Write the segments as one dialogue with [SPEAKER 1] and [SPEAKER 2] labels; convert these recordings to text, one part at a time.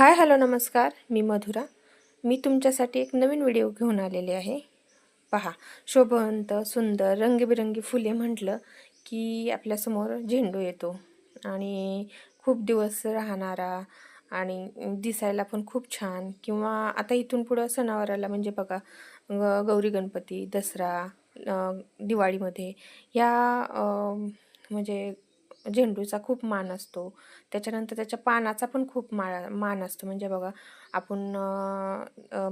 [SPEAKER 1] Hi hello नमस्कार. मी मधुरा. मी तुमच्यासाठी एक नवीन व्हिडिओ घेऊन आलेले आहे. पहा शोभवंत सुंदर रंगीबेरंगी फुले म्हटलं की आपल्यासमोर झेंडू येतो. आणि खूप दिवस राहणारा आणि दिसायला पण खूप छान. किंवा आता इथून पुढं सणावाराला म्हणजे बघा ग गौरी गणपती दसरा दिवाळीमध्ये या म्हणजे झेंडूचा खूप मान असतो. त्याच्यानंतर त्याच्या पानाचा पण खूप माळा मान असतो. म्हणजे बघा आपण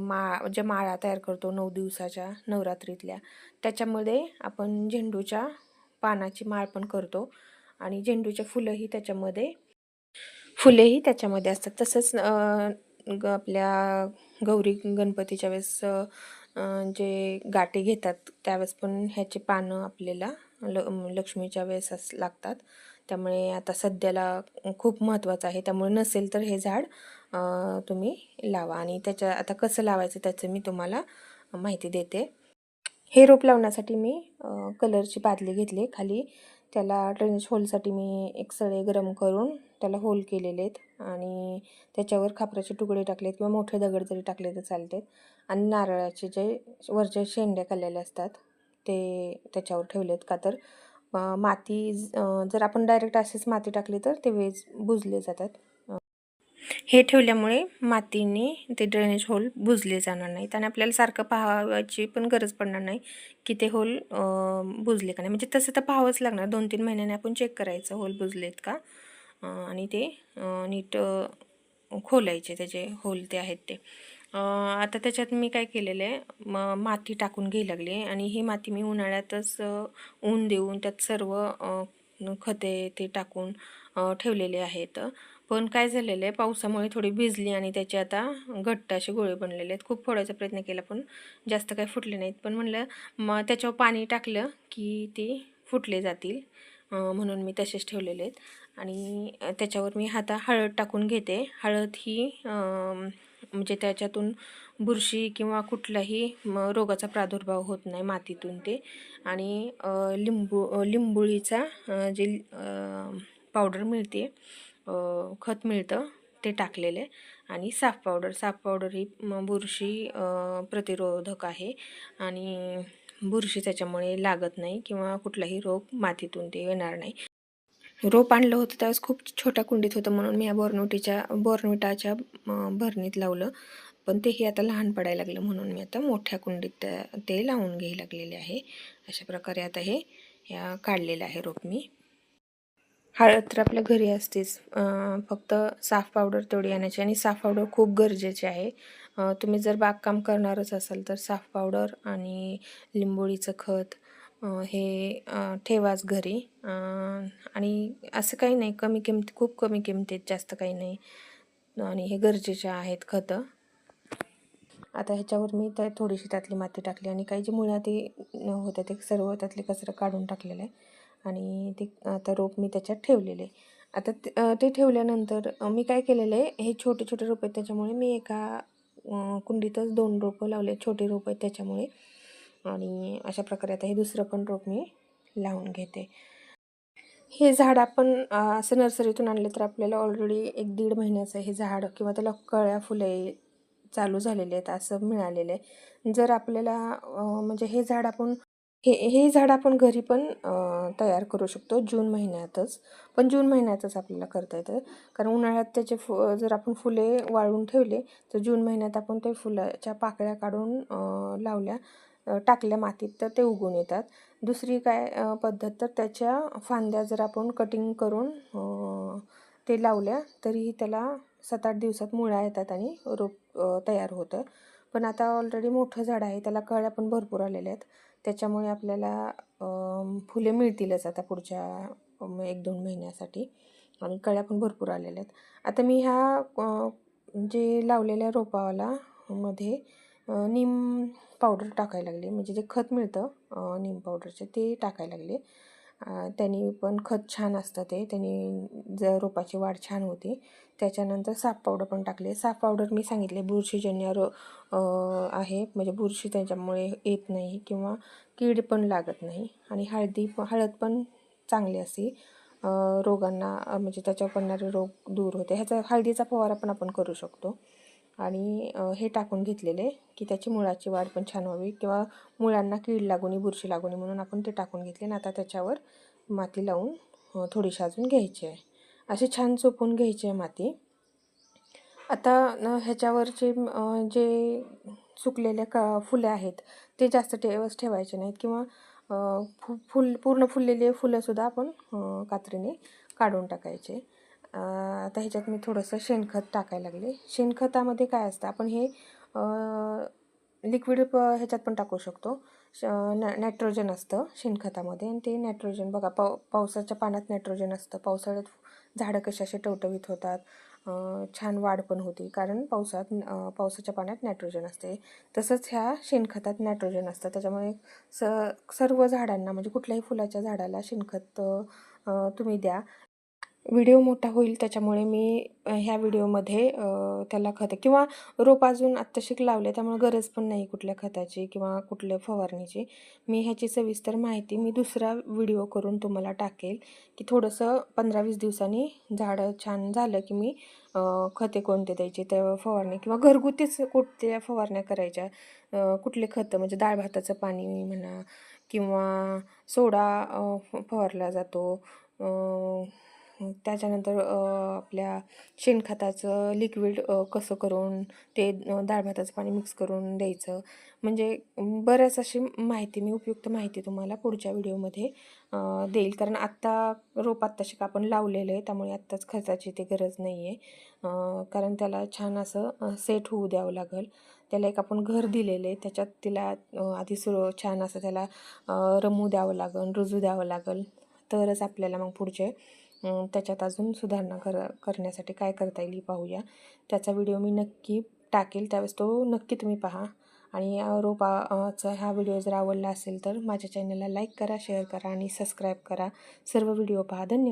[SPEAKER 1] मा ज्या माळा तयार करतो नऊ दिवसाच्या नवरात्रीतल्या त्याच्यामध्ये आपण झेंडूच्या पानाची माळ पण करतो. आणि झेंडूचे फुलंही त्याच्यामध्ये फुलेही त्याच्यामध्ये असतात. तसंच ग आपल्या गौरी गणपतीच्या वेळेस जे गाठी घेतात त्यावेळेस पण ह्याची पानं आपल्याला ल लक्ष्मीच्या वेळेस लागतात. त्यामुळे आता सध्याला खूप महत्त्वाचं आहे. त्यामुळे नसेल तर हे झाड तुम्ही लावा. आणि त्याच्या आता कसं लावायचं त्याचं मी तुम्हाला माहिती देते. हे रोप लावण्यासाठी मी कलरची बादली घेतली. खाली त्याला ड्रेनेज होलसाठी मी एक सळे गरम करून त्याला होल केलेले आहेत. आणि त्याच्यावर खापराचे तुकडे टाकलेत किंवा मोठे दगड जरी टाकले तर चालतात. आणि नारळाचे जे वरचे शेंड्या खाल्लेले असतात ते त्याच्यावर ठेवलेत. का तर माती ज- जर आपण डायरेक्ट असेच माती टाकली तर ते वेज बुजले जातात. हे ठेवल्यामुळे मातीने ते ड्रेनेज होल बुजले जाणार नाहीत आणि आपल्याला सारखं पाहायची पण गरज पडणार नाही की ते होल बुजले का नाही. म्हणजे तसं तर पाहावंच लागणार. दोन तीन महिन्याने आपण चेक करायचं होल बुजलेत का? आणि ते नीट खोलायचे त्याचे होल ते आहेत ते. आता त्याच्यात मी काय केलेलं आहे म माती टाकून घ्यायला लागली आणि ही माती मी उन्हाळ्यातच ऊन देऊन त्यात सर्व खते ते टाकून ठेवलेले आहेत. पण काय झालेलं आहे पावसामुळे थोडी भिजली आणि त्याचे आता घट्ट असे गोळे बनलेले आहेत. खूप फोडायचा प्रयत्न केला पण जास्त काही फुटले नाहीत. पण म्हणलं मग त्याच्यावर पाणी टाकलं की ते फुटले जातील म्हणून मी तसेच ठेवलेले आहेत. आणि त्याच्यावर मी आता हळद टाकून घेते. हळद ही म्हणजे त्याच्यातून बुरशी किंवा कुठलाही म, रोगाचा प्रादुर्भाव होत नाही मातीतून ते. आणि लिंबू अं, लिंबुळीचा जे पावडर मिळते खत मिळतं ते टाकलेले. आणि साफ पावडर साफ पावडर ही बुरशी प्रतिरोधक आहे. आणि बुरशी त्याच्यामुळे लागत नाही किंवा कुठलाही रोग मातीतून ते येणार नाही. रोप आणलं होतं त्यावेळेस खूप छोट्या कुंडीत होतं म्हणून मी या बोर्नविटीच्या बोर्नविटाच्या भरणीत लावलं. पण तेही आता लहान पडायला लागलं म्हणून मी आता मोठ्या कुंडीत ते लावून घ्यायला लागलेले आहे. अशा प्रकारे आता हे या काढलेलं आहे रोप मी. हळद तर आपल्या घरी असतेच. फक्त साफ पावडर तेवढी आणायची आणि साफ पावडर खूप गरजेचे आहे. तुम्ही जर बागकाम करणारच असाल तर साफ पावडर आणि लिंबोळीचं खत हे ठेवाच घरी. आणि असं काही नाही कमी किमती खूप कमी किमतीत जास्त काही नाही. आणि हे गरजेचे आहेत खतं. आता ह्याच्यावर मी त्या थोडीशी त्यातली माती टाकली आणि काही जी मुळाती होत्या ते सर्व त्यातले कचरं काढून टाकलेलं आहे. आणि ते आता रोप मी त्याच्यात ठेवलेले आहे. आता ते ठेवल्यानंतर मी काय केलेलं आहे हे छोटे छोटे रोप आहेत त्याच्यामुळे मी एका कुंडीतच दोन रोपं लावले छोटे रोप आहेत त्याच्यामुळे. आणि अशा प्रकारे आता हे दुसरं पण रोप मी लावून घेते. हे झाड आपण असं नर्सरीतून आणले तर आपल्याला ऑलरेडी एक दीड महिन्याचं हे झाड किंवा त्याला कळ्या फुले चालू झालेले आहेत असं मिळालेलं आहे. जर आपल्याला म्हणजे हे झाड आपण हे हे झाड आपण घरी पण तयार करू शकतो जून महिन्यातच. पण जून महिन्यातच आपल्याला करता येतं. कारण उन्हाळ्यात त्याचे फु जर आपण फुले वाळवून ठेवले तर जून महिन्यात आपण ते फुलाच्या पाकळ्या काढून लावल्या टाकल्या मातीत तर ते उगून येतात. दुसरी काय पद्धत तर त्याच्या फांद्या जर आपण कटिंग करून ते लावल्या तरीही त्याला सात आठ दिवसात मुळ्या येतात आणि रोप तयार होतं. पण आता ऑलरेडी मोठं झाड आहे त्याला कळ्या पण भरपूर आलेल्या आहेत. त्याच्यामुळे आपल्याला फुले मिळतीलच आता पुढच्या एक दोन महिन्यासाठी. आणि कळ्या पण भरपूर आलेल्या आहेत. आता मी ह्या जे लावलेल्या रोपाला मध्ये नीम पावडर टाकायला लागले. म्हणजे जे खत मिळतं निम नीम पावडरचे ते टाकायला लागले. त्यांनी पण खत छान असतं ते. त्यांनी ज रोपाची वाढ छान होते. त्याच्यानंतर साफ पावडर पण टाकले. साफ पावडर मी सांगितले बुरशीजन्य रो आहे. म्हणजे बुरशी त्याच्यामुळे येत नाही किंवा कीड पण लागत नाही. आणि हळदी हळद पण चांगली असते. रोगांना म्हणजे त्याच्यावर पडणारे रोग दूर होते. ह्याचा हळदीचा फवारा पण आपण करू शकतो. आणि हे टाकून घेतलेले की त्याची मुळाची वाढ पण छान व्हावी किंवा मुळांना कीड लागूनी बुरशी लागून म्हणून आपण ते टाकून घेतले. आणि आता त्याच्यावर माती लावून थोडीशी अजून घ्यायची आहे. असे छान चोपून घ्यायची आहे माती. आता न ह्याच्यावरचे जे सुकलेले का फुले आहेत ते जास्त टेवस ठेवायचे नाहीत किंवा फु फुल पूर्ण फुललेले फुलंसुद्धा आपण कात्रीने काढून टाकायचे. आता ह्याच्यात मी थोडंसं शेणखत टाकायला लागले. शेणखतामध्ये काय असतं आपण हे लिक्विड प ह्याच्यात पण टाकू शकतो. श नॅ नायट्रोजन असतं शेणखतामध्ये आणि ते नायट्रोजन बघा पाव पावसाच्या पाण्यात नायट्रोजन असतं. पावसाळ्यात झाडं कशी असे टवटवीत होतात छान वाढ पण होती कारण पावसात पावसाच्या पाण्यात नायट्रोजन असते. तसंच ह्या शेणखतात नायट्रोजन असतं. त्याच्यामुळे स सर्व झाडांना म्हणजे कुठल्याही फुलाच्या झाडाला शेणखत तुम्ही द्या. व्हिडिओ मोठा होईल त्याच्यामुळे मी ह्या व्हिडिओमध्ये त्याला खत किंवा रोप अजून आत्ताशिक लावले त्यामुळे गरज पण नाही कुठल्या खताची किंवा कुठल्या फवारणीची. मी ह्याची सविस्तर माहिती मी दुसरा व्हिडिओ करून तुम्हाला टाकेल. की थोडंसं पंधरा वीस दिवसांनी झाडं छान झालं की मी खते कोणते द्यायचे त्या फवारणी किंवा घरगुतीच कोणत्या फवारण्या करायच्या. कुठले खतं म्हणजे डाळ भाताचं पाणी म्हणा किंवा सोडा फ फवारला जातो. त्याच्यानंतर आपल्या शेणखताचं लिक्विड कसं करून ते अ, डाळ भाताचं पाणी मिक्स करून द्यायचं. म्हणजे बऱ्याच अशी माहिती मी उपयुक्त माहिती तुम्हाला पुढच्या व्हिडिओमध्ये देईल. कारण आत्ता रोप आत्ताशी का आपण लावलेलं आहे त्यामुळे आत्ताच खर्चाची ते गरज नाही आहे कारण त्याला छान असं सेट होऊ द्यावं लागेल. त्याला एक आपण घर दिलेलं आहे त्याच्यात तिला आधी सुरू छान असं त्याला रमू द्यावं लागेल रुजू द्यावं लागेल. तरच आपल्याला मग पुढचे त्याच्यात अजून सुधारणा कर करण्यासाठी काय करता येईल पाहूया. त्याचा व्हिडिओ मी नक्की टाकेल त्यावेळेस तो नक्की तुम्ही पहा. आणि रोपाचा हा व्हिडिओ जर आवडला असेल तर माझ्या चॅनलला लाईक करा शेअर करा आणि सबस्क्राईब करा. सर्व व्हिडिओ पहा. धन्यवाद.